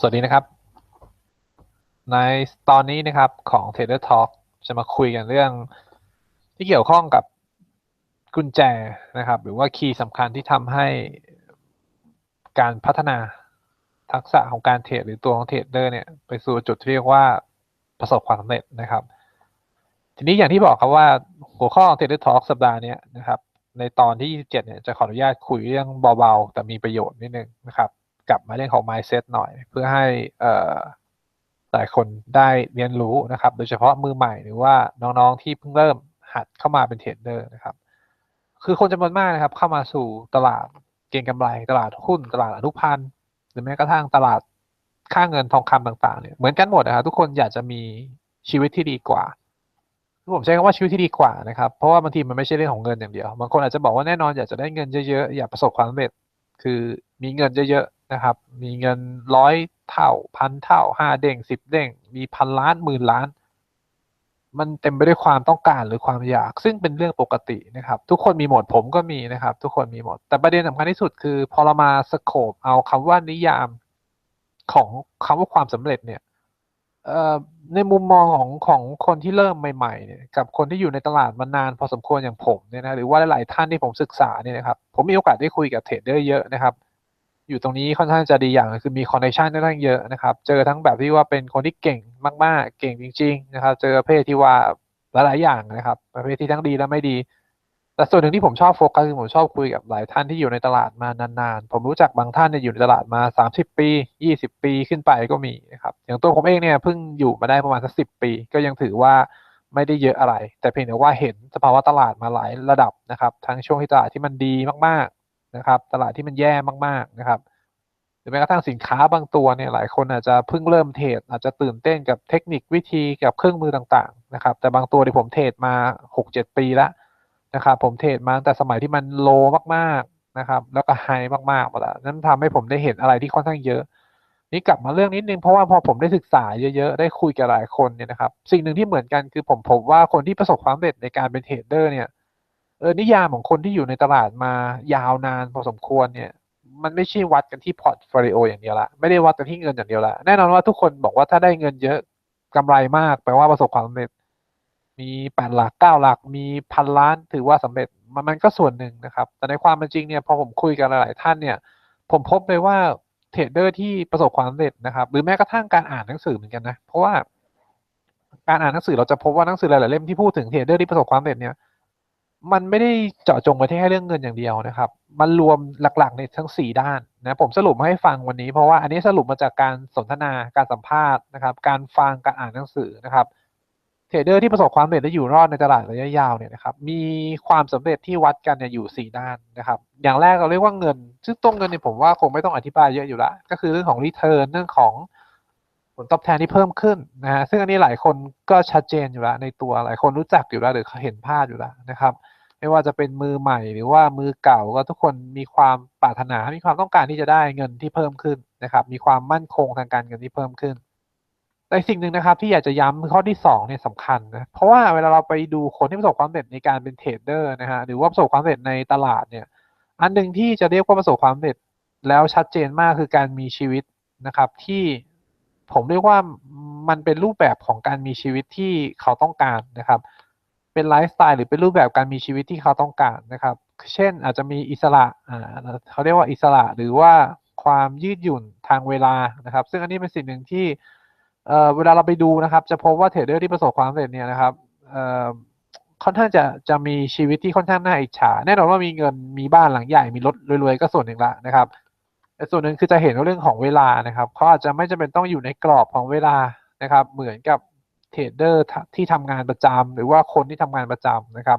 สวัสดีนะครับ ในตอนนี้นะครับของ Trader Talk จะมาคุยกันเรื่องที่เกี่ยวข้องกับกุญแจนะครับ หรือว่าคีย์สำคัญที่ทำให้การพัฒนาทักษะของการเทรดหรือตัวของเทรดเดอร์เนี่ยไปสู่จุดที่เรียกว่าประสบความสำเร็จนะครับ ทีนี้อย่างที่บอกครับว่าหัวข้อของ Trader Talk สัปดาห์นี้นะครับ ในตอนที่ 27 เนี่ยจะขออนุญาตคุยเรื่องเบาๆ แต่มีประโยชน์นิดนึงนะครับ กลับมาเรื่องของ mindset หน่อย เพื่อให้หลายคนได้เรียนรู้นะครับ โดยเฉพาะมือใหม่หรือว่าน้องๆที่เพิ่งเริ่มหัดเข้ามาเป็นเทรดเดอร์นะครับ คือคนจำนวนมากนะครับ เข้ามาสู่ตลาดเก็งกำไร ตลาดหุ้นตลาดอนุพันธ์หรือแม้กระทั่งตลาดค่าเงินทองคำต่างๆเนี่ยเหมือนกันหมดนะครับทุกคนอยากจะมีชีวิตที่ดีกว่าผมใช้คำว่าชีวิตที่ดีกว่านะครับ เพราะว่าบางทีมันไม่ใช่เรื่องของเงินอย่างเดียว บางคนอาจจะบอกว่าแน่นอนอยากจะได้เงินเยอะๆ อยากประสบความสำเร็จ คือมีเงินเยอะๆ นะครับ มีเงินร้อยเท่าพันเท่าห้าเด้งสิบเด้ง มีพันล้านหมื่นล้าน มันเต็มไปด้วยความต้องการหรือความอยาก ซึ่งเป็นเรื่องปกตินะครับ ทุกคนมีหมดผมก็มีนะครับ ทุกคนมีหมด แต่ประเด็นสำคัญที่สุดคือ พอเรามาสโคปเอาคำว่านิยามของคำว่าความสำเร็จเนี่ยในมุมมองของของคนที่เริ่มใหม่ๆเนี่ยกับคนที่อยู่ในตลาดมานานพอสมควรอย่างผมเนี่ยนะหรือว่าหลายๆท่านที่ผมศึกษาเนี่ยนะครับผมมีโอกาสได้คุยกับเทรดเดอร์เยอะนะครับ อยู่ตรงนี้ค่อนข้างจะดีอย่างคือมีคอนเนคชันค่อนข้างเยอะนะครับ เจอทั้งแบบที่ว่าเป็นคนที่เก่งมากๆ เก่งจริง ๆ นะครับ เจอประเภทที่ว่าหลายๆอย่างนะครับ ประเภทที่ทั้งดีและไม่ดี แต่ส่วนหนึ่งที่ผมชอบโฟกัสคือผมชอบคุยกับหลายท่านที่อยู่ในตลาดมานานๆ ผมรู้จักบางท่านเนี่ยอยู่ในตลาดมา 30 ปี 20 ปีขึ้นไปก็มีนะครับ อย่างตัวผมเองเนี่ยเพิ่งอยู่มาได้ประมาณสักสิปี ก็ยังถือว่าไม่ได้เยอะอะไร แต่เพียงแต่ว่าเห็นสภาวะตลาดมาหลายระดับนะครับ ทั้งช่วงที่ตลาดที่มันดีมากๆ นะครับ ตลาดที่มันแย่มากๆนะครับหรือแม้กระทั่งสินค้าบางตัวเนี่ยหลายคนอาจจะเพิ่งเริ่มเทรดอาจจะตื่นเต้นกับเทคนิควิธีกับเครื่องมือต่างๆนะครับ แต่บางตัวที่ผมเทรดมา 6-7 ปีแล้วนะครับ ผมเทรดมาตั้งแต่สมัยที่มันโลมากๆนะครับ แล้วก็ไฮมากๆมาแล้วนั้นทำให้ผมได้เห็นอะไรที่ค่อนข้างเยอะ นี่กลับมาเรื่องนิดนึงเพราะว่าพอผมได้ศึกษาเยอะๆได้คุยกับหลายคนเนี่ยนะครับ สิ่งหนึ่งที่เหมือนกันคือผมพบว่าคนที่ประสบความสำเร็จในการเป็นเทรดเดอร์เนี่ย เออนิยามของคนที่อยู่ในตลาดมายาวนานพอสมควรเนี่ย มันไม่ใช่วัดกันที่พอร์ตโฟลิโออย่างเดียวละไม่ได้วัดกันที่เงินอย่างเดียวละแน่นอนว่าทุกคนบอกว่าถ้าได้เงินเยอะกำไรมากแปลว่าประสบความสำเร็จ มีแปดหลักเก้าหลัก มีพันล้านถือว่าสำเร็จมันมันก็ส่วนหนึ่งนะครับ แต่ในความเป็นจริงเนี่ยพอผมคุยกับหลาย ๆ ท่านเนี่ย ผมพบเลยว่าเทรดเดอร์ที่ประสบความสำเร็จนะครับ หรือแม้กระทั่งการอ่านหนังสือเหมือนกันนะ เพราะว่าการอ่านหนังสือเราจะพบว่าหนังสือหลาย ๆ เล่มที่พูดถึงเทรดเดอร์ที่ประสบความสำเร็จเนี่ย มันไม่ได้เจาะจงไปที่แค่เรื่องเงินอย่างเดียวนะครับ มันรวมหลักๆในทั้ง 4 ด้านนะผมสรุปมาให้ฟังวันนี้เพราะว่าอันนี้สรุปมาจากการสนทนาการสัมภาษณ์นะครับ การฟังการอ่านหนังสือนะครับเทรดเดอร์ที่ประสบความสำเร็จและอยู่รอดในตลาดระยะยาวเนี่ยนะครับมีความสำเร็จที่วัดกันเนี่ยอยู่ 4 ด้านนะครับ อย่างแรกเราเรียกว่าเงิน ซึ่งตรงเงินเนี่ยผมว่าคงไม่ต้องอธิบายเยอะอยู่ละก็คือเรื่องของรีเทิร์นเรื่องของ ผลตอบแทนที่เพิ่มขึ้นนะฮะซึ่งอันนี้หลายคนก็ชัดเจนอยู่แล้วในตัวหลายคนรู้จักอยู่แล้วหรือเขาเห็นภาพอยู่แล้วนะครับ ไม่ว่าจะเป็นมือใหม่หรือว่ามือเก่าก็ทุกคนมีความปรารถนา มีความต้องการที่จะได้เงินที่เพิ่มขึ้นนะครับ มีความมั่นคงทางการเงินที่เพิ่มขึ้นแต่สิ่งหนึ่งนะครับที่อยากจะย้ำข้อที่2เนี่ยสำคัญนะเพราะว่าเวลาเราไปดูคนที่ประสบความสำเร็จในการเป็นเทรดเดอร์นะฮะหรือว่าประสบความสำเร็จในตลาดเนี่ย อันหนึ่งที่จะเรียกว่าประสบความสำเร็จแล้วชัดเจนมากคือการมีชีวิตนะครับที่ ผมเรียกว่ามันเป็นรูปแบบของการมีชีวิตที่เขาต้องการนะครับ เป็นไลฟ์สไตล์หรือเป็นรูปแบบการมีชีวิตที่เขาต้องการนะครับ เช่นอาจจะมีอิสระอ่าเขาเรียกว่าอิสระหรือว่าความยืดหยุ่นทางเวลานะครับ ซึ่งอันนี้เป็นสิ่งหนึ่งที่เอ่อเวลาเราไปดูนะครับ จะพบว่าเทรดเดอร์ที่ประสบความสำเร็จเนี่ยนะครับเอ่อค่อนข้างจะจะมีชีวิตที่ค่อนข้างน่าอิจฉา แน่นอนว่ามีเงินมีบ้านหลังใหญ่มีรถรวยๆก็ส่วนหนึ่งละนะครับ แต่ส่วนหนึ่งคือจะเห็นเรื่องของเวลานะครับเขาอาจจะไม่จำเป็นต้องอยู่ในกรอบของเวลานะครับ เหมือนกับเทรดเดอร์ที่ทำงานประจำหรือว่าคนที่ทำงานประจำนะครับ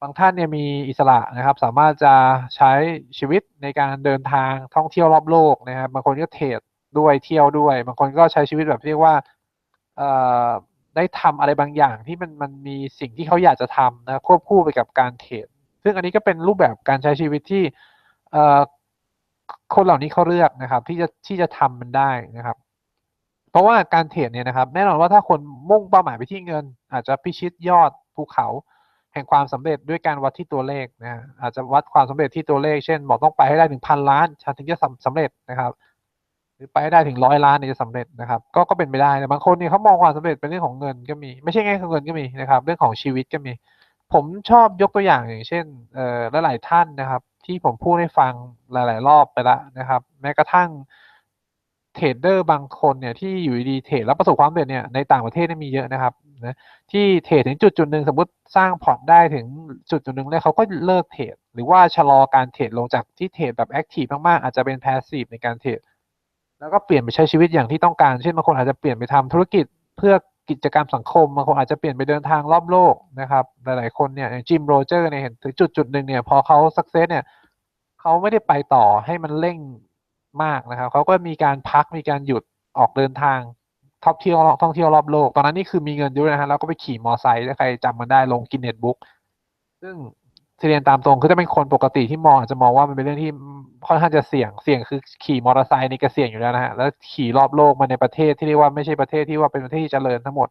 บางท่านเนี่ยมีอิสระนะครับ สามารถจะใช้ชีวิตในการเดินทางท่องเที่ยวรอบโลกนะครับ บางคนก็เทรดด้วยเที่ยวด้วย บางคนก็ใช้ชีวิตแบบเรียกว่าได้ทำอะไรบางอย่างที่มันมันมีสิ่งที่เขาอยากจะทำนะควบคู่ไปกับการเทรดซึ่งอันนี้ก็เป็นรูปแบบการใช้ชีวิตที่ คนเหล่านี้เขาเลือกนะครับ ที่จะที่จะทำมันได้นะครับ เพราะว่าการเทรดเนี่ยนะครับ แน่นอนว่าถ้าคนมุ่งเป้าหมายไปที่เงิน อาจจะพิชิตยอดภูเขา แห่งความสำเร็จด้วยการวัดที่ตัวเลขนะอาจจะวัดความสำเร็จที่ตัวเลข เช่น บอกต้องไปให้ได้หนึ่งพันล้านฉันถึงจะสำเร็จนะครับ หรือไปให้ได้ถึงร้อยล้านเนี่ยจะสำเร็จนะครับ ก็ก็เป็นไปได้แต่บางคนเนี่ยเขามองความสำเร็จเป็นเรื่องของเงินก็มี ไม่ใช่แค่เงินก็มีนะครับ เรื่องของชีวิตก็มี ผมชอบยกตัวอย่างอย่างเช่นเอ่อหลายๆท่านนะครับ ที่ผมพูดให้ฟังหลาย ๆ รอบไปแล้วนะครับ แม้กระทั่งเทรดเดอร์บางคนเนี่ยที่อยู่ดีเทรดแล้วประสบความสำเร็จเนี่ยในต่างประเทศนี่มีเยอะนะครับนะที่เทรดถึงจุดจุดหนึ่งสมมติสร้างพอร์ตได้ถึงจุดจุดหนึ่งแล้วเขาก็เลิกเทรดหรือว่าชะลอการเทรดลงจากที่เทรดแบบแอคทีฟมากๆอาจจะเป็นแพสซีฟในการเทรดแล้วก็เปลี่ยนไปใช้ชีวิตอย่างที่ต้องการ เช่นบางคนอาจจะเปลี่ยนไปทำธุรกิจเพื่อ กิจกรรมสังคมบางคนอาจจะเปลี่ยนไปเดินทางรอบโลกนะครับ หลายๆคนเนี่ยจิมโรเจอร์เนี่ยเห็นถึงจุดจุดหนึ่งเนี่ยพอเขาสักเซสเนี่ยเขาไม่ได้ไปต่อให้มันเร่งมากนะครับเขาก็มีการพักมีการหยุดออกเดินทางท่องเที่ยวท่องเที่ยวรอบโลก ตอนนั้นนี่คือมีเงินด้วยนะฮะแล้วก็ไปขี่มอไซค์ถ้าใครจำมันได้ลงกินเน็ตบุ๊กซึ่งเรียนตามตรงคือถ้าเป็นคนปกติที่มองอาจจะมองว่ามันเป็นเรื่องที่ ค่อนข้างจะเสี่ยง เสี่ยงคือขี่มอเตอร์ไซค์นี่ก็เสี่ยงอยู่แล้วนะฮะ แล้วขี่รอบโลกมาในประเทศที่เรียกว่าไม่ใช่ประเทศที่ว่าเป็นประเทศที่เจริญทั้งหมด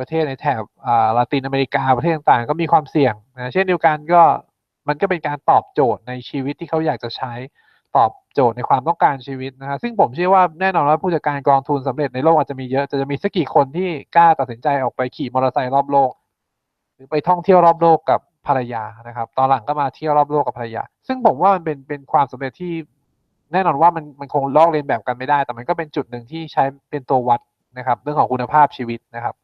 ประเทศในแถบอ่าลาตินอเมริกาประเทศต่างๆ ก็มีความเสี่ยงนะเช่นเดียวกันก็มันก็เป็นการตอบโจทย์ในชีวิตที่เขาอยากจะใช้ตอบโจทย์ในความต้องการชีวิตนะฮะซึ่งผมเชื่อว่าแน่นอนว่าผู้จัดการกองทุนสำเร็จในโลกอาจจะมีเยอะแต่จะมีสักกี่คนที่กล้าตัดสินใจออกไปขี่มอเตอร์ไซค์รอบโลก หรือไปท่องเที่ยวรอบโลกกับ ภรรยานะครับ ตอนหลังก็มาเที่ยวรอบโลกกับภรรยา ซึ่งผมว่ามันเป็นเป็นความสำเร็จที่แน่นอนว่ามันมันคงลอกเลียนแบบกันไม่ได้ แต่มันก็เป็นจุดหนึ่งที่ใช้เป็นตัววัดนะครับ เรื่องของคุณภาพชีวิตนะครับ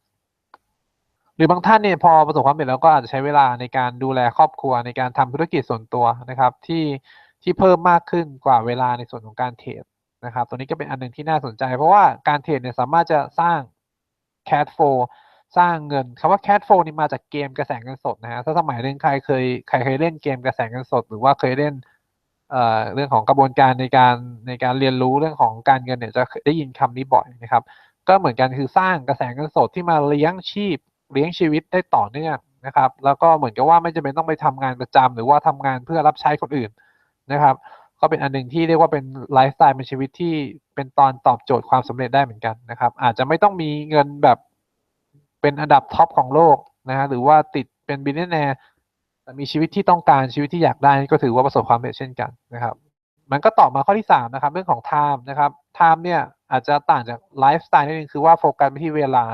หรือบางท่านเนี่ยพอประสบความสำเร็จแล้วก็อาจจะใช้เวลาในการดูแลครอบครัวในการทำธุรกิจส่วนตัวนะครับ ที่ที่เพิ่มมากขึ้นกว่าเวลาในส่วนของการเทรดนะครับ ตัวนี้ก็เป็นอันหนึ่งที่น่าสนใจ เพราะว่าการเทรดเนี่ยสามารถจะสร้าง cash flow สร้างเงินคำว่า cash flow นี่มาจากเกมกระแสเงินสดนะฮะถ้าสมัยหนึ่งใครเคยใครเคยเล่นเกมกระแสเงินสด หรือว่าเคยเล่นเอ่อเรื่องของกระบวนการในการในการเรียนรู้เรื่องของการเงินเนี่ยจะได้ยินคำนี้บ่อยนะครับ ก็เหมือนกันคือสร้างกระแสเงินสดที่มาเลี้ยงชีพ เลี้ยงชีวิตได้ต่อเนื่องนะครับ แล้วก็เหมือนกับว่าไม่จำเป็นต้องไปทำงานประจำหรือว่าทำงานเพื่อรับใช้คนอื่นนะครับ ก็เป็นอันหนึ่งที่เรียกว่าเป็นไลฟ์สไตล์เป็นชีวิตที่เป็นตอนตอบโจทย์ความสำเร็จได้เหมือนกันนะครับ อาจจะไม่ต้องมีเงินแบบ เป็นอันดับท็อปของโลกนะฮะหรือว่าติดเป็นบิลเลนแนร์แต่มีชีวิตที่ต้องการชีวิตที่อยากได้ก็ถือว่าประสบความสำเร็จเช่นกันนะครับ มันก็ตอบมาข้อที่สามนะครับเรื่องของ time นะครับ time เนี่ยอาจจะต่างจากไลฟ์สไตล์นิดนึงคือว่าโฟกัสไปที่เวลา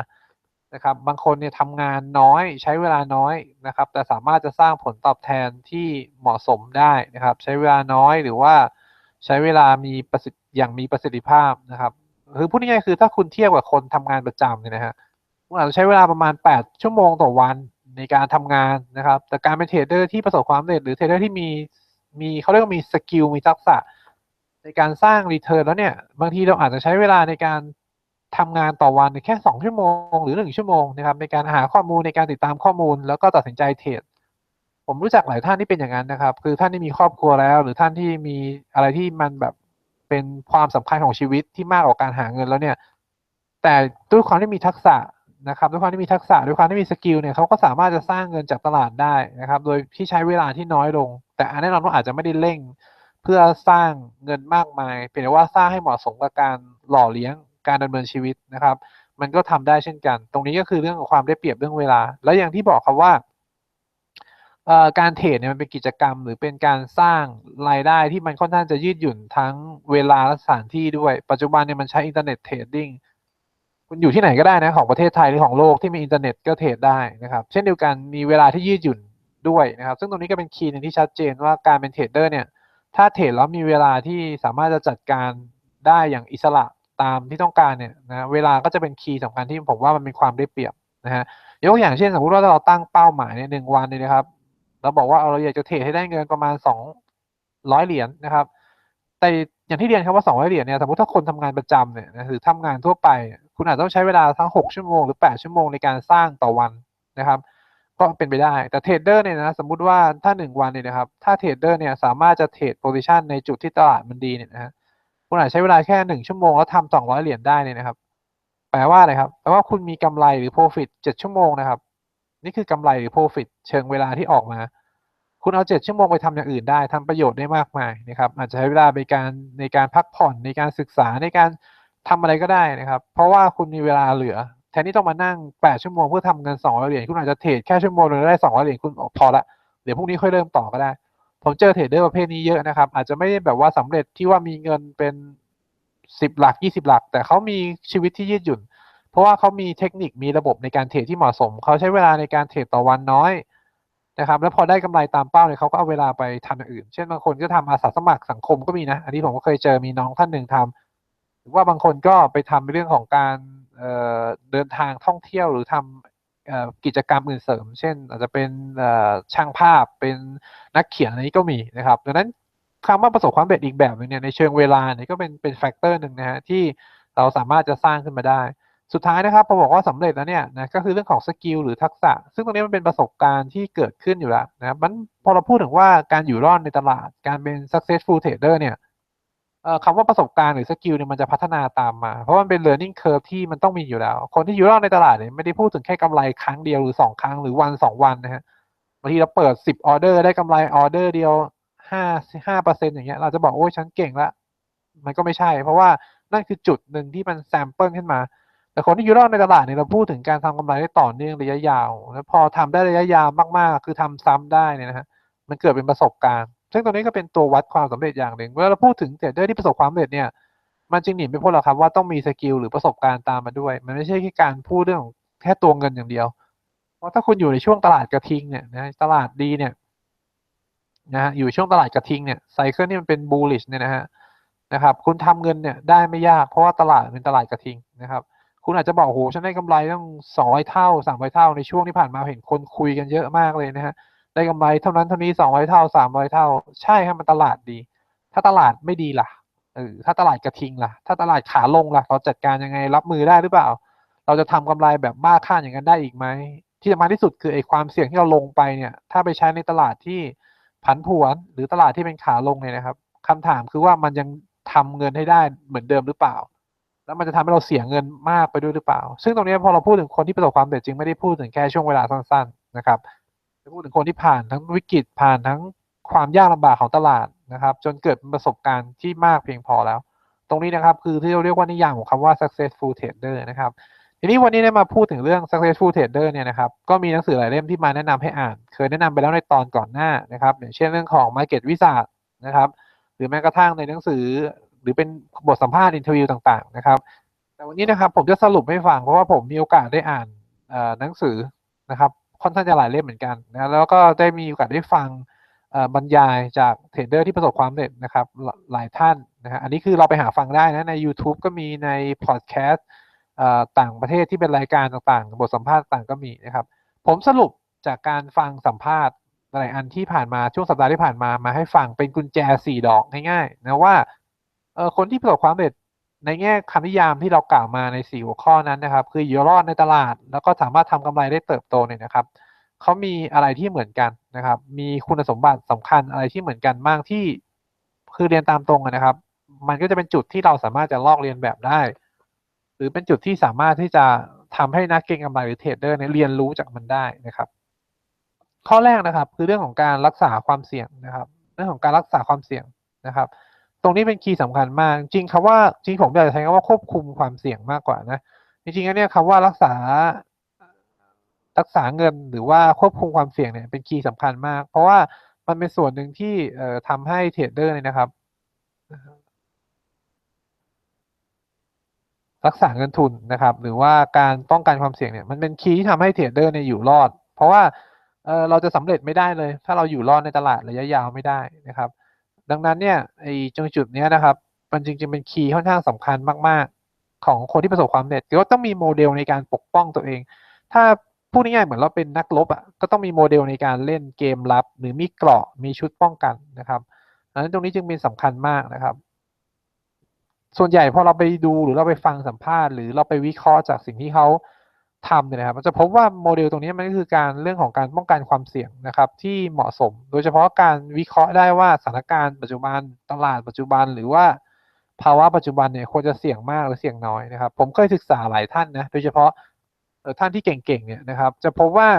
นะครับ บางคนเนี่ยทำงานน้อยใช้เวลาน้อยนะครับ แต่สามารถจะสร้างผลตอบแทนที่เหมาะสมได้นะครับ ใช้เวลาน้อยหรือว่าใช้เวลามีประสิทธิ์อย่างมีประสิทธิภาพนะครับ คือพูดง่ายๆคือถ้าคุณเทียบกับคนทำงานประจำเนี่ยนะฮะ อาจจะใช้เวลาประมาณ 8 ชั่วโมงต่อวันในการทำงานนะครับ แต่การเป็นเทรดเดอร์ที่ประสบความสำเร็จหรือเทรดเดอร์ที่มีมีเขาเรียกว่ามีสกิลมีทักษะ ในการสร้างรีเทิร์นแล้วเนี่ย บางทีเราอาจจะใช้เวลาในการทำงานต่อวันแค่สองชั่วโมง หรือหนึ่งชั่วโมงนะครับในการหาข้อมูลในการติดตามข้อมูล แล้วก็ตัดสินใจเทรดผมรู้จักหลายท่านที่เป็นอย่างนั้นนะครับ คือท่านที่มีครอบครัวแล้ว หรือท่านที่มีอะไรที่มันแบบเป็นความสำคัญของชีวิตที่มากกว่าการหาเงินแล้วเนี่ย แต่ด้วยความที่มีทักษะ นะครับด้วยความที่มีทักษะด้วยความที่มีสกิลเนี่ยเขาก็สามารถจะสร้างเงินจากตลาดได้นะครับ โดยที่ใช้เวลาที่น้อยลง แต่แน่นอนว่าอาจจะไม่ได้เร่ง เพื่อสร้างเงินมากมายเพียงแต่ว่าสร้างให้เหมาะสมกับการหล่อเลี้ยงการดำเนินชีวิตนะครับ มันก็ทำได้เช่นกัน ตรงนี้ก็คือเรื่องของความได้เปรียบเรื่องเวลา แล้วอย่างที่บอกครับว่าการเทรดเนี่ยมันเป็นกิจกรรม หรือเป็นการสร้างรายได้ที่มันค่อนข้างจะยืดหยุ่นทั้งเวลาและสถานที่ด้วย ปัจจุบันเนี่ยมันใช้อินเทอร์เน็ตเทรดดิ้ง คุณอยู่ที่ไหนก็ได้นะของประเทศไทยหรือของโลกที่มีอินเทอร์เน็ตก็เทรดได้นะครับ เช่นเดียวกันมีเวลาที่ยืดหยุ่นด้วยนะครับ ซึ่งตรงนี้ก็เป็นคีย์หนึ่งที่ชัดเจนว่าการเป็นเทรดเดอร์เนี่ยถ้าเทรดแล้วมีเวลาที่สามารถจะจัดการได้อย่างอิสระตามที่ต้องการเนี่ยนะเวลาก็จะเป็นคีย์สำคัญที่ผมว่ามันเป็นความได้เปรียบนะฮะยกอย่างเช่นสมมติว่าเราตั้งเป้าหมายในหนึ่งวันเนี่ยนะครับเราบอกว่าเราอยากจะเทรดให้ได้เงินประมาณสองร้อยเหรียญนะครับ แต่อย่างที่เรียนครับว่าสองร้อยเหรียญเนี่ยสมมติถ้าคนทำงานประจำเนี่ยหรือทำงานทั่วไป คุณอาจจะต้องใช้เวลาทั้งหกชั่วโมงหรือแปดชั่วโมงในการสร้างต่อวันนะครับ ก็เป็นไปได้ แต่เทรดเดอร์เนี่ยนะสมมุติว่าถ้าหนึ่งวันเนี่ยนะครับ ถ้าเทรดเดอร์เนี่ยสามารถจะเทรดโพซิชันในจุดที่ตลาดมันดีเนี่ยนะฮะคุณอาจใช้เวลาแค่หนึ่งชั่วโมงแล้วทำสองร้อยเหรียญได้เนี่ยนะครับ แปลว่าอะไรครับ แปลว่าคุณมีกำไรหรือ profit เจ็ดชั่วโมงนะครับ นี่คือกำไรหรือ profit เชิงเวลาที่ออกมาคุณเอาเจ็ดชั่วโมงไปทำอย่างอื่นได้ทำประโยชน์ได้มากมายนะครับอาจจะใช้เวลาในการในการพักผ่อนในการศึกษาในการ ทำอะไรก็ได้นะครับ เพราะว่าคุณมีเวลาเหลือ แทนที่ต้องมานั่งแปดชั่วโมงเพื่อทำเงินสองร้อยเหรียญคุณอาจจะเทรดแค่ชั่วโมงนึงได้สองร้อยเหรียญคุณพอละเดี๋ยวพรุ่งนี้ค่อยเริ่มต่อก็ได้ ผมเจอเทรดเดอร์ประเภทนี้เยอะนะครับ อาจจะไม่ได้แบบว่าสำเร็จที่ว่ามีเงินเป็นสิบหลักยี่สิบหลัก แต่เขามีชีวิตที่ยืดหยุ่น เพราะว่าเขามีเทคนิคมีระบบในการเทรดที่เหมาะสม เขาใช้เวลาในการเทรดต่อวันน้อยนะครับ แล้วพอได้กำไรตามเป้าเนี่ยเขาก็เอาเวลาไปทำอย่างอื่น เช่นบางคนก็ทำอาสาสมัครสังคมก็มีนะ อันนี้ผมก็เคยเจอมีน้องท่านหนึ่งทำห รือว่าบางคนก็ไปทำเรื่องของการเเดินทางท่องเที่ยวหรือทำเอ่อกิจกรรมอื่นเสริม เช่น อาจจะเป็นช่างภาพเป็นนักเขียนอะไรนี้ก็มีนะครับดังนั้นคำว่าประสบความสำเร็จอีกแบบนึงเนี่ยในเชิงเวลาเนี่ยก็เป็นเป็นแฟกเตอร์หนึ่งนะฮะที่เราสามารถจะสร้างขึ้นมาได้ สุดท้ายนะครับพอบอกว่าสำเร็จแล้วเนี่ยนะก็คือเรื่องของสกิลหรือทักษะ ซึ่งตรงนี้มันเป็นประสบการณ์ที่เกิดขึ้นอยู่แล้วนะครับมันพอเราพูดถึงว่าการอยู่รอดในตลาด การเป็น successful trader เนี่ย คำว่าประสบการณ์หรือสกิลเนี่ยมันจะพัฒนาตามมา เพราะมันเป็น learning curve ที่มันต้องมีอยู่แล้ว คนที่อยู่รอดในตลาดเนี่ยไม่ได้พูดถึงแค่กำไรครั้งเดียวหรือสองครั้งหรือวันสองวันนะฮะบางทีเราเปิดสิบออเดอร์ได้กำไรออเดอร์เดียวห้าห้าเปอร์เซ็นต์อย่างเงี้ยเราจะบอกโอ้ยฉันเก่งละมันก็ไม่ใช่ เพราะว่านั่นคือจุดหนึ่งที่มันแซมเปิลขึ้นมา แต่คนที่อยู่รอดในตลาดเนี่ยเราพูดถึงการทำกำไรได้ต่อเนื่องระยะยาว แล้วพอทำได้ระยะยาวมากๆ คือทำซ้ำได้เนี่ยนะฮะมันเกิดเป็นประสบการณ์ ซึ่งตรงนี้ก็เป็นตัววัดความสำเร็จอย่างหนึ่งเวลาเราพูดถึงเทรดเดอร์ที่ประสบความสำเร็จเนี่ยมันจึงหนีไม่พ้นหรอกครับว่าต้องมีสกิลหรือประสบการณ์ตามมาด้วย มันไม่ใช่แค่การพูดเรื่องแค่ตัวเงินอย่างเดียว เพราะถ้าคุณอยู่ในช่วงตลาดกระทิงเนี่ยนะตลาดดีเนี่ยนะฮะอยู่ช่วงตลาดกระทิงเนี่ยไซเคิลนี่มันเป็นบูลลิชเนี่ยนะฮะนะครับ คุณทำเงินเนี่ยได้ไม่ยากเพราะว่าตลาดเป็นตลาดกระทิงนะครับ คุณอาจจะบอกโอ้โหฉันได้กำไรตั้งสองร้อยเท่าสามร้อยเท่าในช่วงที่ผ่านมาเห็นคนคุยกันเยอะมากเลยนะฮะ ได้กำไรเท่านั้นเท่านี้สองร้อยเท่าสามร้อยเท่า ใช่ครับมันตลาดดี ถ้าตลาดไม่ดีล่ะเออถ้าตลาดกระทิงล่ะ ถ้าตลาดขาลงล่ะ เราจัดการยังไงรับมือได้หรือเปล่า เราจะทำกำไรแบบบ้าคลั่นอย่างนั้นได้อีกไหมที่สำคัญที่สุดคือไอ้ความเสี่ยงที่เราลงไปเนี่ย ถ้าไปใช้ในตลาดที่ผันผวน หรือตลาดที่เป็นขาลงเนี่ยนะครับคำถามคือว่ามันยังทำเงินให้ได้เหมือนเดิมหรือเปล่า แล้วมันจะทำให้เราเสียเงินมากไปด้วยหรือเปล่า ซึ่งตรงนี้พอเราพูดถึงคนที่ประสบความสำเร็จจริงไม่ได้พูดถึงแค่ช่วงเวลาสั้น ๆ นะครับ จะพูดถึงคนที่ผ่านทั้งวิกฤตผ่านทั้งความยากลำบากของตลาดนะครับ จนเกิดประสบการณ์ที่มากเพียงพอแล้ว ตรงนี้นะครับคือที่เราเรียกว่านิยามของคำว่า successful trader นะครับทีนี้วันนี้ได้มาพูดถึงเรื่อง successful trader เนี่ยนะครับก็มีหนังสือหลายเล่มที่มาแนะนำให้อ่าน เคยแนะนำไปแล้วในตอนก่อนหน้านะครับอย่างเช่นเรื่องของ market wizard นะครับหรือแม้กระทั่งในหนังสือ หรือเป็นบทสัมภาษณ์อินเทอร์วิวต่างๆนะครับแต่วันนี้นะครับผมจะสรุปให้ฟังเพราะว่าผมมีโอกาสได้อ่านหนังสือนะครับ ค่อนข้างจะหลายเล่มเหมือนกันนะแล้วก็ได้มีโอกาสได้ฟังบรรยายจากเทรดเดอร์ที่ประสบความสำเร็จนะครับหลายท่านนะฮะอันนี้คือเราไปหาฟังได้นะใน YouTube ก็มีในพอดแคสต์ต่างประเทศที่เป็นรายการต่างๆ บทสัมภาษณ์ต่างก็มีนะครับ ผมสรุปจากการฟังสัมภาษณ์หลายอันที่ผ่านมาช่วงสัปดาห์ที่ผ่านมามาให้ฟังเป็นกุญแจสี่ดอกง่ายๆนะว่าคนที่ประสบความสำเร็จ ในแง่คำนิยามที่เรากล่าวมาในสี่หัวข้อนั้นนะครับ คืออยู่รอดในตลาด แล้วก็สามารถทำกำไรได้เติบโตเนี่ยนะครับเขามีอะไรที่เหมือนกันนะครับ มีคุณสมบัติสำคัญอะไรที่เหมือนกันมากที่คือเรียนตามตรงนะครับ มันก็จะเป็นจุดที่เราสามารถจะลอกเรียนแบบได้ หรือเป็นจุดที่สามารถที่จะทำให้นักเก็งกำไรหรือเทรดเดอร์เนี่ยเรียนรู้จากมันได้นะครับ ข้อแรกนะครับ คือเรื่องของการรักษาความเสี่ยงนะครับ เรื่องของการรักษาความเสี่ยงนะครับ รงนี้เป็นคีย์สำคัญมาก จริงคำว่าจริงผมอยากจะใช้คำว่าควบคุมความเสี่ยงมากกว่านะจริงๆแล้วเนี่ยคำว่ารักษารักษาเงินหรือว่าควบคุมความเสี่ยงเนี่ยเป็นคีย์สำคัญมาก เพราะว่ามันเป็นส่วนหนึ่งที่เอ่อทำให้เทรดเดอร์เนี่ยนะครับ รักษาเงินทุนนะครับ หรือว่าการป้องกันความเสี่ยงเนี่ยมันเป็นคีย์ที่ทำให้เทรดเดอร์เนี่ยอยู่รอด เพราะว่าเออเราจะสำเร็จไม่ได้เลย ถ้าเราอยู่รอดในตลาดระยะยาวไม่ได้นะครับ ดังนั้นเนี่ยไอ้ตรงจุดเนี้ยนะครับ มันจริงๆเป็นคีย์ค่อนข้างสำคัญมากๆ ของคนที่ประสบความสำเร็จก็ต้องมีโมเดลในการปกป้องตัวเอง ถ้าพูดง่ายๆเหมือนเราเป็นนักรบอะก็ต้องมีโมเดลในการเล่นเกมลับ หรือมีเกราะมีชุดป้องกันนะครับดังนั้นตรงนี้จึงเป็นสำคัญมากนะครับ ส่วนใหญ่พอเราไปดูหรือเราไปฟังสัมภาษณ์หรือเราไปวิเคราะห์จากสิ่งที่เขา ทำเนี่ยนะครับมันจะพบว่าโมเดลตรงนี้มันก็คือการเรื่องของการป้องกันความเสี่ยงนะครับ ที่เหมาะสม โดยเฉพาะการวิเคราะห์ได้ว่าสถานการณ์ปัจจุบันตลาดปัจจุบันหรือว่าภาวะปัจจุบันเนี่ยควรจะเสี่ยงมากหรือเสี่ยงน้อยนะครับ ผมเคยศึกษาหลายท่านนะโดยเฉพาะท่านที่เก่งๆเนี่ยนะครับ จะพบว่า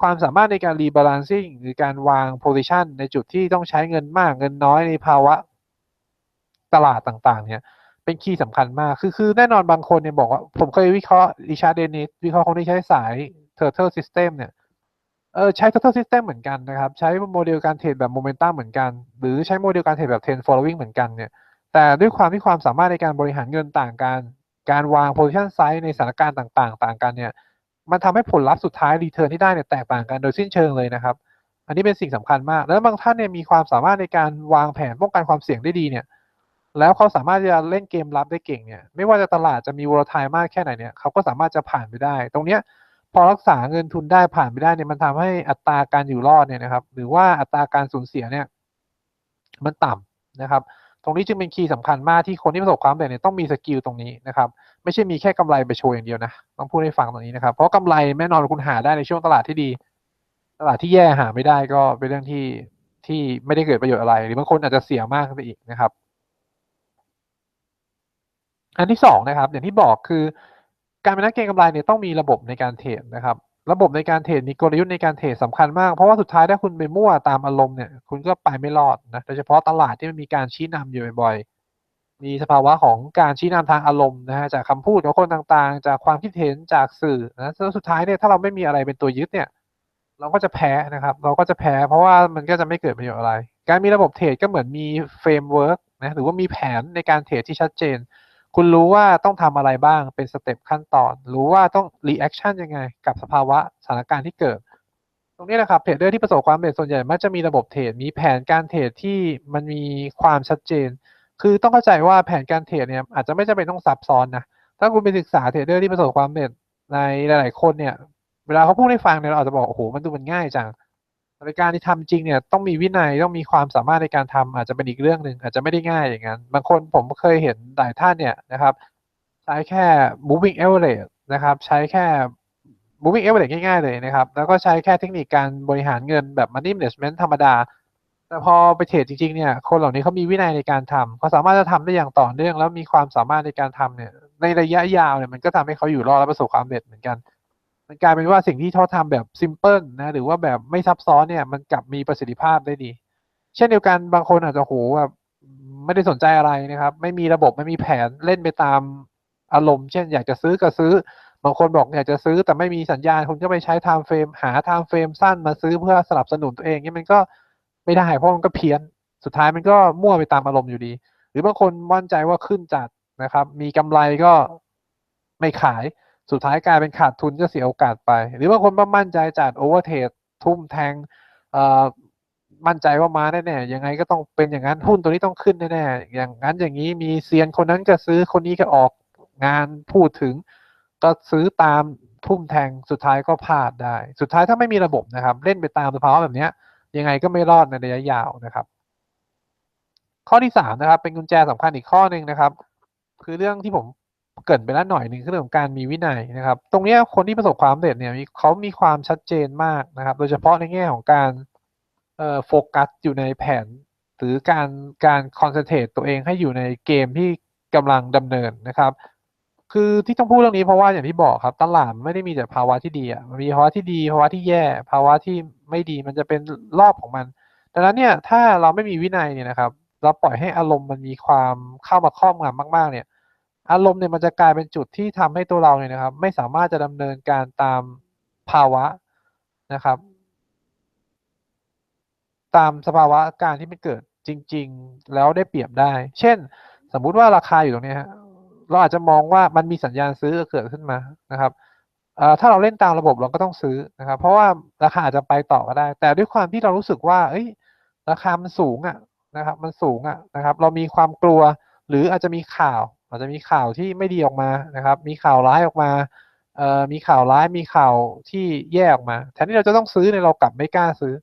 ความสามารถในการรีบาลานซิ่งหรือการวางโพซิชันในจุดที่ต้องใช้เงินมากเงินน้อยในภาวะตลาดต่างๆ เนี่ย เป็นคีย์สำคัญมาก คือคือแน่นอนบางคนเนี่ยบอกว่า ผมเคยวิเคราะห์ริชาร์ดเดนิสวิเคราะห์คนที่ใช้สาย Turtle System เนี่ยเออใช้ Turtle System เหมือนกันนะครับ ใช้โมเดลการเทรดแบบโมเมนตัมเหมือนกัน หรือใช้โมเดลการเทรดแบบ Trend Following เหมือนกันเนี่ย แต่ด้วยความที่ความสามารถในการบริหารเงินต่างกัน การวาง position size ในสถานการณ์ต่างๆ ต่างกันเนี่ย มันทำให้ผลลัพธ์สุดท้ายรีเทิร์นที่ได้เนี่ยแตกต่างกันโดยสิ้นเชิงเลยนะครับ อันนี้เป็นสิ่งสำคัญมาก แล้วบางท่านเนี่ยมีความสามารถในการวางแผนป้องกันความเสี่ยงได้ดีเนี่ย แล้วเขาสามารถจะเล่นเกมรับได้เก่งเนี่ย ไม่ว่าจะตลาดจะมีวอลทายมากแค่ไหนเนี่ยเขาก็สามารถจะผ่านไปได้ ตรงเนี้ยพอรักษาเงินทุนได้ผ่านไปได้เนี่ยมันทำให้อัตราการอยู่รอดเนี่ยนะครับ หรือว่าอัตราการสูญเสียเนี่ย มันต่ำนะครับ ตรงนี้จึงเป็นคีย์สำคัญมากที่คนที่ประสบความสำเร็จเนี่ยต้องมีสกิลตรงนี้นะครับ ไม่ใช่มีแค่กำไรไปโชว์อย่างเดียวนะต้องพูดให้ฟังตรงนี้นะครับเพราะกำไรแน่นอนคุณหาได้ในช่วงตลาดที่ดี ตลาดที่แย่หาไม่ได้ก็เป็นเรื่องที่ที่ไม่ได้เกิดประโยชน์อะไร หรือบางคนอาจจะเสียมากขึ้นไปอีกนะครับ อันที่สองนะครับ อย่างที่บอกคือ การเป็นนักเก็งกำไรเนี่ยต้องมีระบบในการเทรดนะครับ ระบบในการเทรดมีกลยุทธ์ในการเทรดสำคัญมาก เพราะว่าสุดท้ายถ้าคุณไปมั่วตามอารมณ์เนี่ยคุณก็ไปไม่รอดนะโดยเฉพาะตลาดที่มันมีการชี้นำอยู่บ่อยๆมีสภาวะของการชี้นำทางอารมณ์นะฮะจากคำพูดของคนต่างๆ จากความคิดเห็นจากสื่อนะแล้วสุดท้ายเนี่ยถ้าเราไม่มีอะไรเป็นตัวยึดเนี่ย เราก็จะแพ้นะครับ เราก็จะแพ้ เพราะว่ามันก็จะไม่เกิดประโยชน์อะไร การมีระบบเทรดก็เหมือนมีเฟรมเวิร์กนะหรือว่ามีแผนในการเทรดที่ชัดเจน คุณรู้ว่าต้องทำอะไรบ้างเป็นสเต็ปขั้นตอน รู้ว่าต้องรีแอคชั่นยังไง กับสภาวะสถานการณ์ที่เกิด ตรงนี้นะครับเทรดเดอร์ที่ประสบความสำเร็จส่วนใหญ่มักจะมีระบบเทรดมีแผนการเทรดที่มันมีความชัดเจน คือต้องเข้าใจว่าแผนการเทรดเนี่ยอาจจะไม่จำเป็นต้องซับซ้อนนะถ้าคุณไปศึกษาเทรดเดอร์ที่ประสบความสำเร็จในหลาย ๆ คนเนี่ยเวลาเขาพูดให้ฟังเนี่ยเราอาจจะบอกโอ้โหมันดูมันง่ายจัง แต่ในการที่ทำจริงเนี่ยต้องมีวินัยต้องมีความสามารถในการทำอาจจะเป็นอีกเรื่องหนึ่งอาจจะไม่ได้ง่ายอย่างนั้น บางคนผมเคยเห็นหลายท่านเนี่ยนะครับใช้แค่ moving average นะครับใช้แค่ moving average ง่ายๆเลยนะครับ แล้วก็ใช้แค่เทคนิคการบริหารเงินแบบ money management ธรรมดา แต่พอไปเทรดจริงๆเนี่ยคนเหล่านี้เขามีวินัยในการทำเขาสามารถจะทำได้อย่างต่อเนื่องแล้วมีความสามารถในการทำเนี่ยในระยะยาวเนี่ยมันก็ทำให้เขาอยู่รอดและประสบความสำเร็จเหมือนกัน มันกลายเป็นว่าสิ่งที่เขาทำแบบ simple นะหรือว่าแบบไม่ซับซ้อนเนี่ยมันกลับมีประสิทธิภาพได้ดี เช่นเดียวกันบางคนอาจจะโหแบบไม่ได้สนใจอะไรนะครับ ไม่มีระบบไม่มีแผนเล่นไปตามอารมณ์ เช่น อยากจะซื้อก็ซื้อบางคนบอกอยากจะซื้อแต่ไม่มีสัญญาณคุณก็ไปใช้ไทม์เฟรมหาไทม์เฟรมสั้นมาซื้อเพื่อสนับสนุนตัวเองเนี่ยมันก็ไม่ได้เพราะมันก็เพี้ยน สุดท้ายมันก็มั่วไปตามอารมณ์อยู่ดี หรือบางคนมั่นใจว่าขึ้นจัดนะครับ มีกำไรก็ไม่ขาย สุดท้ายกลายเป็นขาดทุนก็เสียโอกาสไป หรือบางคนว่ามั่นใจจัดโอเวอร์เทรดทุ่มแทงมั่นใจว่ามาแน่ๆยังไงก็ต้องเป็นอย่างนั้นหุ้นตัวนี้ต้องขึ้นแน่ๆอย่างนั้นอย่างนี้มีเซียนคนนั้นก็ซื้อคนนี้ก็ออกงานพูดถึง ก็ซื้อตามทุ่มแทงสุดท้ายก็พลาดได้ สุดท้ายถ้าไม่มีระบบนะครับ เล่นไปตามสภาวะแบบนี้ยยังไงก็ไม่รอดในระยะยาวนะครับ ข้อที่สามนะครับ เป็นกุญแจสำคัญอีกข้อหนึ่งนะครับ คือเรื่องที่ผม เกรินไปแล้วหน่อยหนึ่งคือเรื่องของการมีวินัยนะครับ ตรงนี้คนที่ประสบความสำเร็จเนี่ยเขามีความชัดเจนมากนะครับ โดยเฉพาะในแง่ของการโฟกัสอยู่ในแผน หรือการการคอนเซนเทรตตัวเองให้อยู่ในเกมที่กำลังดำเนินนะครับ คือที่ต้องพูดเรื่องนี้เพราะว่าอย่างที่บอกครับตลาดไม่ได้มีแต่ภาวะที่ดีอะมันมีภาวะที่ดีภาวะที่แย่ภาวะที่ไม่ดีมันจะเป็นรอบของมันดังนั้นเนี่ยถ้าเราไม่มีวินัยเนี่ยนะครับ เราปล่อยให้อารมณ์มันมีความเข้ามาครอบงำมาก ๆ เนี่ย อารมณ์เนี่ยมันจะกลายเป็นจุดที่ทำให้ตัวเราเนี่ยนะครับ ไม่สามารถจะดำเนินการตามภาวะนะครับ ตามสภาวะการที่มันเกิดจริง ๆ แล้วได้เปรียบได้ เช่น สมมุติว่าราคาอยู่ตรงนี้ฮะเราอาจจะมองว่ามันมีสัญญาณซื้อเกิดขึ้นมานะครับถ้าเราเล่นตามระบบเราก็ต้องซื้อนะครับ เพราะว่าราคาอาจจะไปต่อก็ได้ แต่ด้วยความที่เรารู้สึกว่า เอ้ย ราคามันสูงอะนะครับ มันสูงอะนะครับ เรามีความกลัวหรืออาจจะมีข่าว อาจจะมีข่าวที่ไม่ดีออกมานะครับ มีข่าวร้ายออกมาเอ่อมีข่าวร้ายมีข่าวที่แย่ออกมา แทนที่เราจะต้องซื้อเนี่ยเรากลับไม่กล้าซื้อ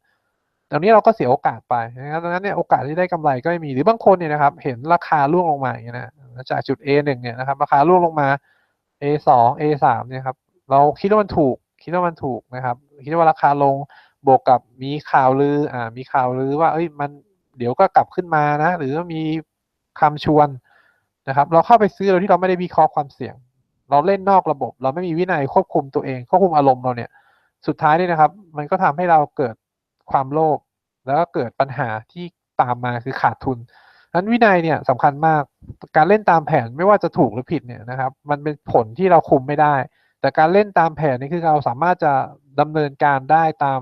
ตรงนี้เราก็เสียโอกาสไปนะครับดังนั้นเนี่ยโอกาสที่ได้กำไรก็ไม่มีหรือบางคนเนี่ยนะครับ เห็นราคาร่วงลงมาอย่างเงี้ยนะจากจุด A หนึ่งเนี่ยนะครับ ราคาร่วงลงมา A สอง A สามเนี่ยครับเราคิดว่ามันถูก คิดว่ามันถูกนะครับ คิดว่าราคาลงบวกกับมีข่าวลืออ่ามีข่าวลือว่า เอ้ยมันเดี๋ยวก็กลับขึ้นมานะ หรือว่ามีคำชวน นะครับ เราเข้าไปซื้อโดยที่เราไม่ได้วิเคราะห์ความเสี่ยง เราเล่นนอกระบบ เราไม่มีวินัยควบคุมตัวเองควบคุมอารมณ์เราเนี่ย สุดท้ายนี่นะครับ มันก็ทำให้เราเกิดความโลภแล้วก็เกิดปัญหาที่ตามมาคือขาดทุนนั้นวินัยเนี่ยสำคัญมากการเล่นตามแผนไม่ว่าจะถูกหรือผิดเนี่ยนะครับ มันเป็นผลที่เราคุมไม่ได้ แต่การเล่นตามแผนนี่คือเราสามารถจะดำเนินการได้ตาม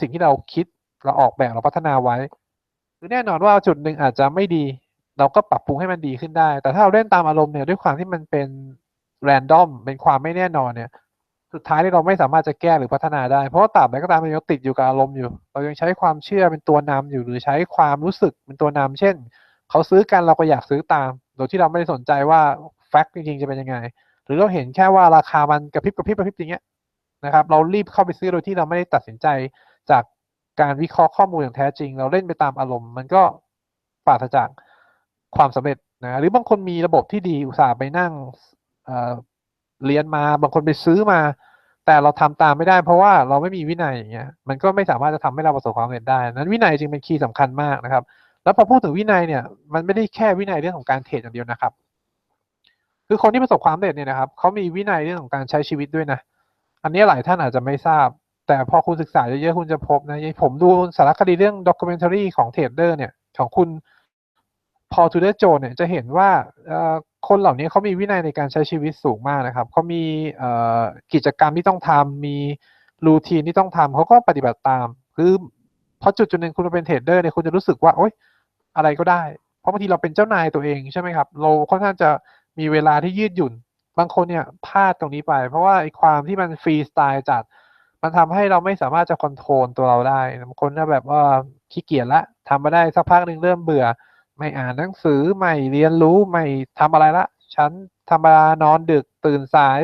สิ่งที่เราคิดเราออกแบบเราพัฒนาไว้คือแน่นอนว่าจุดหนึ่งอาจจะไม่ดี เราก็ปรับปรุงให้มันดีขึ้นได้ แต่ถ้าเราเล่นตามอารมณ์เนี่ยด้วยความที่มันเป็นแรนดอมเป็นความไม่แน่นอนเนี่ย สุดท้ายที่เราไม่สามารถจะแก้หรือพัฒนาได้ เพราะว่าตราบใดก็ตามมันยังติดอยู่กับอารมณ์อยู่ เรายังใช้ความเชื่อเป็นตัวนำอยู่หรือใช้ความรู้สึกเป็นตัวนำเช่น เขาซื้อกันเราก็อยากซื้อตาม โดยที่เราไม่ได้สนใจว่าแฟกต์จริงๆจะเป็นยังไง หรือเราเห็นแค่ว่าราคามันกระพริบกระพริบกระพริบอย่างเงี้ยนะครับ เรารีบเข้าไปซื้อโดยที่เราไม่ได้ตัดสินใจจากการวิเคราะห์ข้อมูลอย่างแท้จริง เราเล่นไปตามอารมณ์ มันก็ปราศจาก ความสำเร็จนะหรือบางคนมีระบบที่ดีอุตส่าห์ไปนั่งเเรียนมาบางคนไปซื้อมา แต่เราทำตามไม่ได้ เพราะว่าเราไม่มีวินัยอย่างเงี้ยมันก็ไม่สามารถจะทำให้เราประสบความสำเร็จได้ นั้นวินัยจึงเป็นคีย์สำคัญมากนะครับ แล้วพอพูดถึงวินัยเนี่ยมันไม่ได้แค่วินัยเรื่องของการเทรดอย่างเดียวนะครับ คือคนที่ประสบความสำเร็จเนี่ยนะครับเขามีวินัยเรื่องของการใช้ชีวิตด้วยนะอันนี้หลายท่านอาจจะไม่ทราบ แต่พอคุณศึกษาเยอะๆคุณจะพบนะผมดูสารคดีเรื่องด็อกิเมนทารีของเทรดเดอร์เนี่ยของคุณ พอทูเดอร์โจเนี่ยจะเห็นว่าคนเหล่านี้เขามีวินัยในการใช้ชีวิตสูงมากนะครับเขามีกิจกรรมที่ต้องทำมีรูทีนที่ต้องทำเขาก็ปฏิบัติตามคือพอจุดจุดหนึ่งคุณมาเป็นเทรดเดอร์เนี่ยคุณจะรู้สึกว่าโอ๊ยอะไรก็ได้ เพราะบางทีเราเป็นเจ้านายตัวเองใช่ไหมครับ เราค่อนข้างจะมีเวลาที่ยืดหยุ่น บางคนเนี่ยพลาดตรงนี้ไป เพราะว่าไอ้ความที่มันฟรีสไตล์จัด มันทำให้เราไม่สามารถจะคอนโทรลตัวเราได้บางคนก็แบบว่าขี้เกียจละทำมาได้สักพักหนึ่งเริ่มเบื่อ ไม่อ่านหนังสือไม่เรียนรู้ไม่ทำอะไรละ ฉันธรรมดานอนดึกตื่นสาย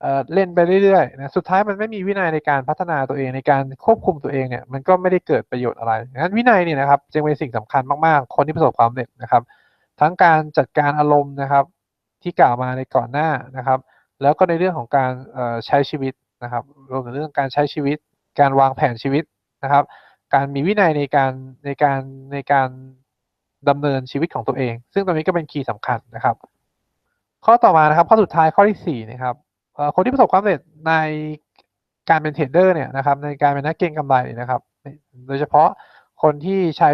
เเล่นไปเรื่อยๆนะสุดท้ายมันไม่มีวินัยในการพัฒนาตัวเองในการควบคุมตัวเองเนี่ยมันก็ไม่ได้เกิดประโยชน์อะไรงั้นวินัยเนี่ยนะครับจึงเป็นสิ่งสำคัญมากๆ คนที่ประสบความสำเร็จนะครับ ทั้งการจัดการอารมณ์นะครับ ที่กล่าวมาในก่อนหน้านะครับ แล้วก็ในเรื่องของการใช้ชีวิตนะครับรวมถึงเรื่องการใช้ชีวิต การวางแผนชีวิตนะครับ การมีวินัยในการในการในการ ดำเนินชีวิตของตัวเอง ซึ่งตรงนี้ก็เป็นคีย์สำคัญนะครับ ข้อต่อมานะครับ ข้อสุดท้ายข้อที่สี่นะครับคนที่ประสบความสำเร็จในการเป็นเทรดเดอร์เนี่ยนะครับ ในการเป็นนักเก็งกำไรนะครับ โดยเฉพาะคนที่ใช้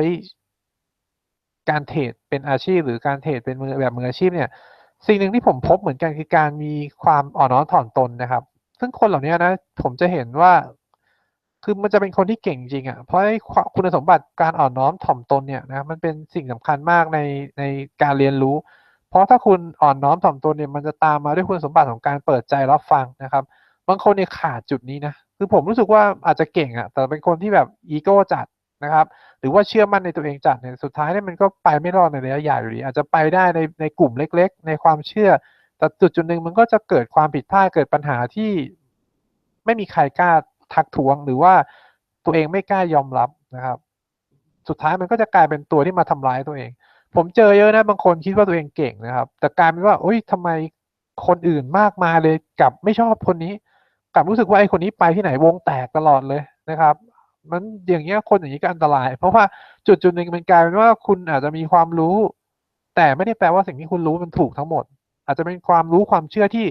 การเทรดเป็นอาชีพ หรือการเทรดเป็นมือแบบมืออาชีพเนี่ยสิ่งหนึ่งที่ผมพบเหมือนกันคือการมีความอ่อนน้อมถ่อมตนนะครับ ซึ่งคนเหล่านี้นะผมจะเห็นว่า คือมันจะเป็นคนที่เก่งจริงอะเพราะคุณสมบัติการอ่อนน้อมถ่อมตนเนี่ยนะมันเป็นสิ่งสำคัญมากในในการเรียนรู้ เพราะถ้าคุณอ่อนน้อมถ่อมตนเนี่ยมันจะตามมาด้วยคุณสมบัติของการเปิดใจรับฟังนะครับบางคนเนี่ยขาดจุดนี้นะคือผมรู้สึกว่าอาจจะเก่งอะแต่เป็นคนที่แบบอีโก้จัดนะครับหรือว่าเชื่อมั่นในตัวเองจัดเนี่ยสุดท้ายเนี่ยมันก็ไปไม่รอดในระยะยาวอยู่ดีอาจจะไปได้ในในกลุ่มเล็ก ๆ ในความเชื่อ แต่จุดจุดหนึ่งมันก็จะเกิดความผิดพลาดเกิดปัญหาที่ไม่มีใครกล้า ทักท้วง หรือว่าตัวเองไม่กล้ายอมรับนะครับ สุดท้ายมันก็จะกลายเป็นตัวที่มาทำร้ายตัวเอง ผมเจอเยอะนะบางคนคิดว่าตัวเองเก่งนะครับ แต่กลายเป็นว่าโอ้ยทำไมคนอื่นมากมาเลยกลับไม่ชอบคนนี้ กลับรู้สึกว่าไอ้คนนี้ไปที่ไหนวงแตกตลอดเลยนะครับมันอย่างเงี้ยคนอย่างนี้ก็อันตราย เพราะว่าจุดจุดหนึ่งมันกลายเป็นว่าคุณอาจจะมีความรู้ แต่ไม่ได้แปลว่าสิ่งที่คุณรู้มันถูกทั้งหมด อาจจะเป็นความรู้ความเชื่อที่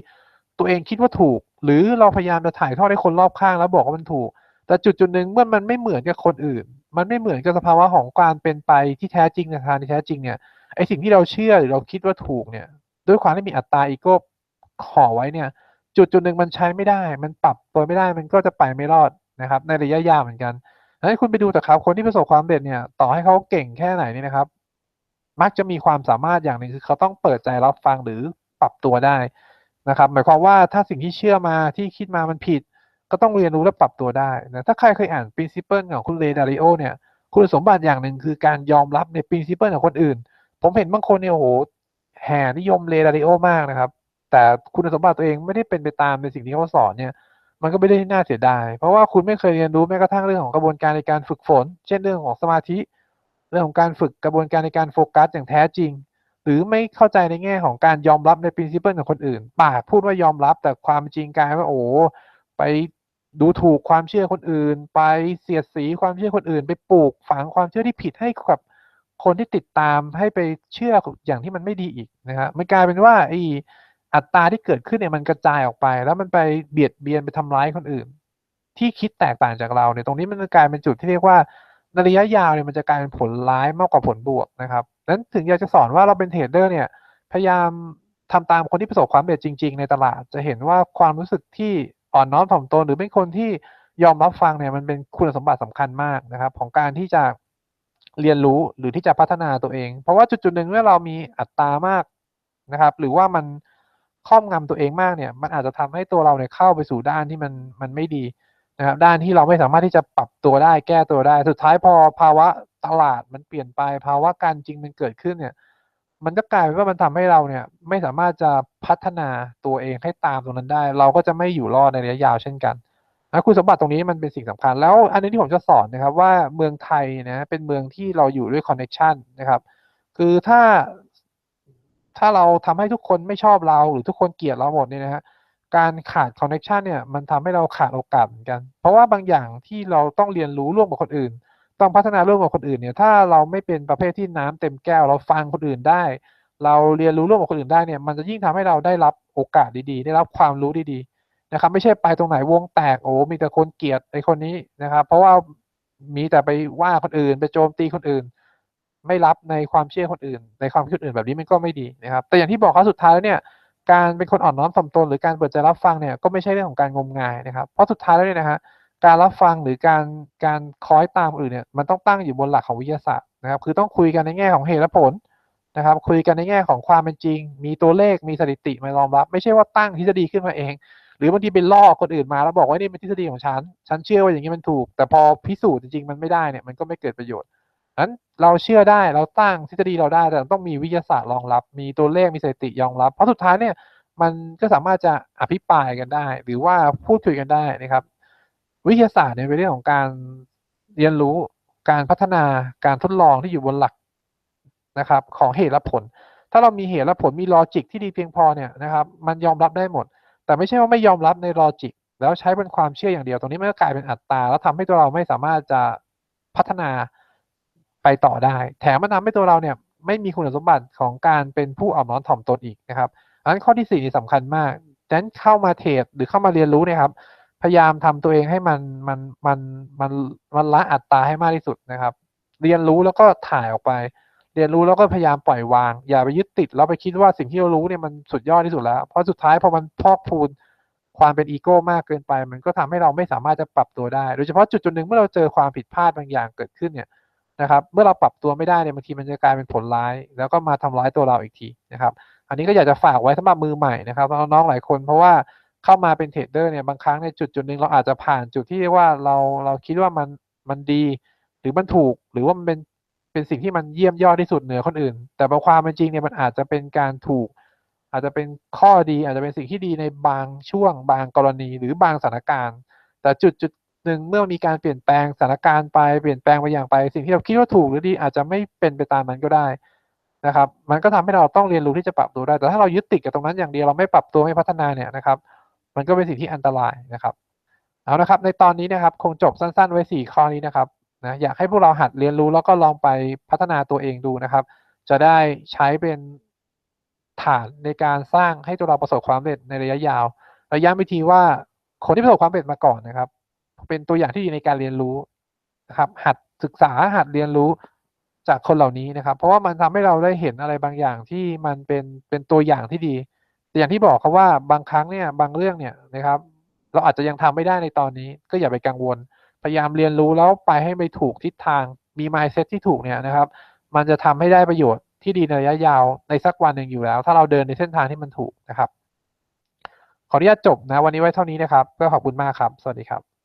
ตัวเองคิดว่าถูก หรือเราพยายามจะถ่ายทอดให้คนรอบข้างแล้วบอกว่ามันถูก แต่จุดจุดหนึ่งเมื่อมันไม่เหมือนกับคนอื่น มันไม่เหมือนกับสภาวะของการเป็นไปที่แท้จริงในทางที่แท้จริงเนี่ยไอสิ่งที่เราเชื่อหรือเราคิดว่าถูกเนี่ยด้วยความที่มีอัตราอีโก้ขอไว้เนี่ย จุดจุดหนึ่งมันใช้ไม่ได้ มันปรับตัวไม่ได้มันก็จะไปไม่รอดนะครับ ในระยะยาวเหมือนกันให้คุณไปดูแต่ครับ คนที่ประสบความสำเร็จเนี่ย ต่อให้เขาเก่งแค่ไหนนี่นะครับ มักจะมีความสามารถอย่างหนึ่งคือเขาต้องเปิดใจรับฟังหรือปรับตัวได้ นะครับ หมายความว่าถ้าสิ่งที่เชื่อมาที่คิดมามันผิด ก็ต้องเรียนรู้และปรับตัวได้นะถ้าใครเคยอ่าน principle ของคุณเรดาริโอเนี่ย คุณสมบัติอย่างหนึ่งคือการยอมรับใน principle ของคนอื่น ผมเห็นบางคนเนี่ยโหแห่นิยมเรดาริโอมากนะครับ แต่คุณสมบัติตัวเองไม่ได้เป็นไปตามในสิ่งที่เขาสอนเนี่ยมันก็ไม่ได้น่าเสียดาย เพราะว่าคุณไม่เคยเรียนรู้แม้กระทั่งเรื่องของกระบวนการในการฝึกฝน เช่นเรื่องของสมาธิ เรื่องของการฝึกกระบวนการในการโฟกัสอย่างแท้จริง หรือไม่เข้าใจในแง่ของการยอมรับใน principle ของคนอื่น ปากพูดว่ายอมรับแต่ความจริงกลายว่าโอ้ไปดูถูกความเชื่อคนอื่น ไปเสียดสีความเชื่อคนอื่น ไปปลูกฝังความเชื่อที่ผิดให้กับคนที่ติดตามให้ไปเชื่ออย่างที่มันไม่ดีอีกนะครับมันกลายเป็นว่าไอ้อัตราที่เกิดขึ้นเนี่ยมันกระจายออกไป แล้วมันไปเบียดเบียนไปทำร้ายคนอื่น ที่คิดแตกต่างจากเราเนี่ยตรงนี้มันกลายเป็นจุดที่เรียกว่าในระยะยาวเนี่ยมันจะกลายเป็นผลร้ายมากกว่าผลบวกนะครับ นั้นถึงอยากจะสอนว่าเราเป็นเทรดเดอร์เนี่ยพยายามทำตามคนที่ประสบความสำเร็จจริง ๆ ในตลาด จะเห็นว่าความรู้สึกที่อ่อนน้อมถ่อมตนหรือเป็นคนที่ยอมรับฟังเนี่ยมันเป็นคุณสมบัติสำคัญมากนะครับ ของการที่จะเรียนรู้หรือที่จะพัฒนาตัวเอง เพราะว่าจุดๆหนึ่งเมื่อเรามีอัตรามากนะครับ หรือว่ามันครอบงำตัวเองมากเนี่ย มันอาจจะทำให้ตัวเราเนี่ยเข้าไปสู่ด้านที่มันมันไม่ดีนะครับ ด้านที่เราไม่สามารถที่จะปรับตัวได้แก้ตัวได้ สุดท้ายพอภาวะ ตลาดมันเปลี่ยนไปภาวะการจริงมันเกิดขึ้นเนี่ย มันก็กลายเป็นว่ามันทำให้เราเนี่ย ไม่สามารถจะพัฒนาตัวเองให้ตามตรงนั้นได้ เราก็จะไม่อยู่รอดในระยะยาวเช่นกันนะคุณสมบัติตรงนี้มันเป็นสิ่งสำคัญ แล้วอันนี้ที่ผมจะสอนนะครับว่าเมืองไทยนะเป็นเมืองที่เราอยู่ด้วยคอนเน c t ชันนะครับ คือถ้าถ้าเราทำให้ทุกคนไม่ชอบเราหรือทุกคนเกลียดเราหมดเนี่ยนะฮะการขาดคอนเน c t ชันเนี่ยมันทำให้เราขาดโอกาสเหมือนกัน เพราะว่าบางอย่างที่เราต้องเรียนรู้ร่วมกับคนอื่น ต้องพัฒนาร่วมกับคนอื่นเนี่ย ถ้าเราไม่เป็นประเภทที่น้ำเต็มแก้ว เราฟังคนอื่นได้ เราเรียนรู้ร่วมกับคนอื่นได้เนี่ย มันจะยิ่งทำให้เราได้รับโอกาสดีๆ ได้รับความรู้ดีๆนะครับ ไม่ใช่ไปตรงไหนวงแตกโอ้มีแต่คนเกลียดไอ้คนนี้นะครับ เพราะว่ามีแต่ไปว่าคนอื่น ไปโจมตีคนอื่น ไม่รับในความเชื่อคนอื่น ในความคิดคนอื่นแบบนี้มันก็ไม่ดีนะครับ แต่อย่างที่บอกครับสุดท้ายแล้วเนี่ยการเป็นคนอ่อนน้อมถ่อมตนหรือการเปิดใจรับฟังเนี่ยก็ไม่ใช่เรื่องของการงมงายนะครับ เพราะสุดท้ายแล้วเนี่ยนะฮะ การรับฟังหรือการการคอยตามอื่นเนี่ยมันต้องตั้งอยู่บนหลักของวิทยาศาสตร์นะครับ คือต้องคุยกันในแง่ของเหตุและผลนะครับ คุยกันในแง่ของความเป็นจริง มีตัวเลขมีสถิติมารองรับ ไม่ใช่ว่าตั้งทฤษฎีขึ้นมาเอง หรือบางทีเป็นล่อคนอื่นมาแล้วบอกว่านี่เป็นทฤษฎีของฉันฉันเชื่อว่าอย่างนี้มันถูก แต่พอพิสูจน์จริงๆมันไม่ได้เนี่ยมันก็ไม่เกิดประโยชน์นั้นเราเชื่อได้เราตั้งทฤษฎีเราได้แต่ต้องมีวิทยาศาสตร์รองรับ มีตัวเลขมีสถิติรองรับ เพราะสุดท้ายเนี่ยมันก็สามารถจะอภิปรายกันได้ หรือว่าพูดคุยกันได้นะครับ วิทยาศาสตร์เนี่ยเป็นเรื่องของการเรียนรู้การพัฒนาการทดลองที่อยู่บนหลักนะครับ ของเหตุและผล ถ้าเรามีเหตุและผลมีลอจิกที่ดีเพียงพอเนี่ยนะครับ มันยอมรับได้หมด แต่ไม่ใช่ว่าไม่ยอมรับในลอจิกแล้วใช้เป็นความเชื่ออย่างเดียวตรงนี้มันก็กลายเป็นอัตตราแล้วทำให้ตัวเราไม่สามารถจะพัฒนาไปต่อได้ แถมมันทำให้ตัวเราเนี่ยไม่มีคุณสมบัติของการเป็นผู้อ่อนน้อมถ่อมตนอีกนะครับอันนั้นข้อที่สี่นี่สำคัญมากดังนั้นเข้ามาเทรดหรือเข้ามาเรียนรู้นี่ยครับ ยายามทำตัวเองให้มันมันมันมันมันละอัตราให้มากที่สุดนะครับ เรียนรู้แล้วก็ถ่ายออกไป เรียนรู้แล้วก็พยายามปล่อยวาง อย่าไปยึดติดแล้วไปคิดว่าสิ่งที่เรารู้เนี่ยมันสุดยอดที่สุดแล้ว เพราะสุดท้ายพอมันพอกพูนความเป็นอีโก้มากเกินไป มันก็ทำให้เราไม่สามารถจะปรับตัวได้ โดยเฉพาะจุดจุดหนึ่งเมื่อเราเจอความผิดพลาดบางอย่างเกิดขึ้นเนี่ยนะครับ เมื่อเราปรับตัวไม่ได้เนี่ยบางทีมันจะกลายเป็นผลร้าย แล้วก็มาทำร้ายตัวเราอีกทีนะครับ อันนี้ก็อยากจะฝากไว้สำหรับมือใหม่นะครับน้องๆหลายคนเพราะว่า เข้ามาเป็นเทรดเดอร์เนี่ยบางครั้งในจุดจุดหนึ่งเราอาจจะผ่านจุดที่ว่าเราเราคิดว่ามันมันดี หรือมันถูกหรือว่ามันเป็นเป็นสิ่งที่มันเยี่ยมยอดที่สุดเหนือคนอื่น แต่บางความเป็นจริงเนี่ยมันอาจจะเป็นการถูก อาจจะเป็นข้อดีอาจจะเป็นสิ่งที่ดีในบางช่วง บางกรณีหรือบางสถานการณ์ แต่จุดจุดหนึ่งเมื่อมีการเปลี่ยนแปลงสถานการณ์ไปเปลี่ยนแปลงไปอย่างไป สิ่งที่เราคิดว่าถูกหรือดีอาจจะไม่เป็นไปตามนั้นก็ได้นะครับ มันก็ทำให้เราต้องเรียนรู้ที่จะปรับตัวได้ แต่ถ้าเรายึดติดกับตรงนั้นอย่างเดียวเราไม่ปรับตัวไม่พัฒนาเนี่ยนะครับ มันก็เป็นสิ่งที่อันตรายนะครับ เอานะครับ ในตอนนี้นะครับ คงจบสั้น ๆ ไว้สี่ข้อนี้นะครับนะอยากให้พวกเราหัดเรียนรู้แล้วก็ลองไปพัฒนาตัวเองดูนะครับ จะได้ใช้เป็นฐานในการสร้างให้ตัวเราประสบความสำเร็จในระยะยาวระยะวิธีว่าคนที่ประสบความสำเร็จมาก่อนนะครับ เป็นตัวอย่างที่ดีในการเรียนรู้นะครับ หัดศึกษาหัดเรียนรู้จากคนเหล่านี้นะครับ เพราะว่ามันทำให้เราได้เห็นอะไรบางอย่างที่มันเป็นเป็นตัวอย่างที่ดี แต่อย่างที่บอกครับว่าบางครั้งเนี่ยบางเรื่องเนี่ยนะครับ เราอาจจะยังทำไม่ได้ในตอนนี้ ก็อย่าไปกังวล พยายามเรียนรู้แล้วไปให้ไปถูกทิศทางมี mindset ที่ถูกเนี่ยนะครับ มันจะทำให้ได้ประโยชน์ที่ดีในระยะยาวในสักวันหนึ่งอยู่แล้ว ถ้าเราเดินในเส้นทางที่มันถูกนะครับ ขออนุญาตจบนะ วันนี้ไว้เท่านี้นะครับ ก็ขอบคุณมากครับ สวัสดีครับ